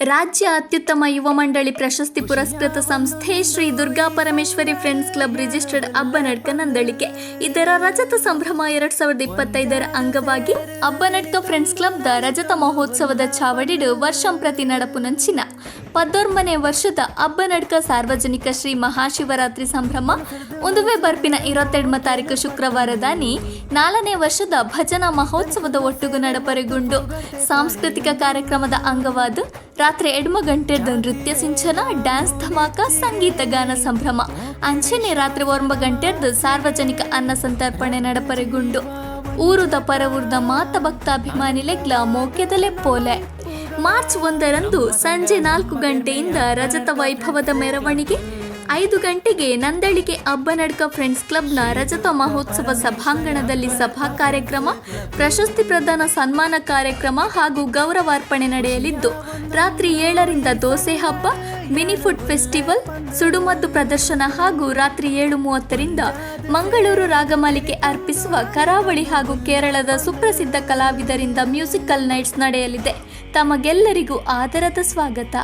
ರಾಜ್ಯ ಅತ್ಯುತ್ತಮ ಯುವ ಮಂಡಳಿ ಪ್ರಶಸ್ತಿ ಪುರಸ್ಕೃತ ಸಂಸ್ಥೆ Shri Durga Parameshwari friends club registered Abbanadka Nandalike. ಇದರ ರಜತ ಸಂಭ್ರಮ ಎರಡ್ ಸಾವಿರದ ಇಪ್ಪತ್ತೈದರ ಅಂಗವಾಗಿ ಅಬ್ಬನಡ್ಕ ಫ್ರೆಂಡ್ಸ್ ಕ್ಲಬ್ದ ರಜತ ಮಹೋತ್ಸವದ ಚಾವಡಿಡು ವರ್ಷಂ ಪ್ರತಿ ನಡಪುನಂಚಿನ ಪದ್ದೊರ್ಮನೆ ವರ್ಷದ ಅಬ್ಬನಡ್ಕ ಸಾರ್ವಜನಿಕ ಶ್ರೀ ಮಹಾಶಿವರಾತ್ರಿ ಸಂಭ್ರಮ. ಒಂದುವೆ ಬರ್ಪಿನ ಇರತ್ತೆಡ್ಮ ತಾರೀಕು ಶುಕ್ರವಾರದಾನಿ ನಾಲ್ಕನೇ ವರ್ಷದ ಭಜನಾ ಮಹೋತ್ಸವದ ಒಟ್ಟುಗು ನಡಪರೆಗೊಂಡು. ಸಾಂಸ್ಕೃತಿಕ ಕಾರ್ಯಕ್ರಮದ ಅಂಗವಾದ ರಾತ್ರಿ ಎಡ್ಮ ಗಂಟೆದ ನೃತ್ಯ ಸಿಂಚನ, ಡ್ಯಾನ್ಸ್ ಧಮಾಕ, ಸಂಗೀತ ಗಾನ ಸಂಭ್ರಮ. ಅಂಚೆನೆ ರಾತ್ರಿ ಒರ್ಮ ಗಂಟೆದ ಸಾರ್ವಜನಿಕ ಅನ್ನ ಸಂತರ್ಪಣೆ ನಡಪರೆಗೊಂಡು. ಊರುದ ಪರವೂರ್ದ ಮಾತ ಭಕ್ತಾಭಿಮಾನಿಲೆಗ್ಲ ಮೋಕ್ಯದಲೆ ಪೋಲೆ. ಮಾರ್ಚ್ ಒಂದರಂದು ಸಂಜೆ ನಾಲ್ಕು ಗಂಟೆಯಿಂದ ರಜತ ವೈಭವದ ಮೆರವಣಿಗೆ ಐದು ಗಂಟೆಗೆ ನಂದಳಿಗೆ ಅಬ್ಬನಡ್ಕ ಫ್ರೆಂಡ್ಸ್ ಕ್ಲಬ್ನ ರಜತ ಮಹೋತ್ಸವ ಸಭಾಂಗಣದಲ್ಲಿ ಸಭಾ ಕಾರ್ಯಕ್ರಮ, ಪ್ರಶಸ್ತಿ ಪ್ರದಾನ ಸನ್ಮಾನ ಕಾರ್ಯಕ್ರಮ ಹಾಗೂ ಗೌರವಾರ್ಪಣೆ ನಡೆಯಲಿದ್ದು, ರಾತ್ರಿ ಏಳರಿಂದ ದೋಸೆ ಹಬ್ಬ ಮಿನಿ ಫುಡ್ ಫೆಸ್ಟಿವಲ್, ಸುಡುಮದ್ದು ಪ್ರದರ್ಶನ ಹಾಗೂ ರಾತ್ರಿ ಏಳು ಮೂವತ್ತರಿಂದ ಮಂಗಳೂರು ರಾಗಮಾಲಿಕೆ ಅರ್ಪಿಸುವ ಕರಾವಳಿ ಹಾಗೂ ಕೇರಳದ ಸುಪ್ರಸಿದ್ಧ ಕಲಾವಿದರಿಂದ ಮ್ಯೂಸಿಕಲ್ ನೈಟ್ಸ್ ನಡೆಯಲಿದೆ. ತಮಗೆಲ್ಲರಿಗೂ ಆದರದ ಸ್ವಾಗತ.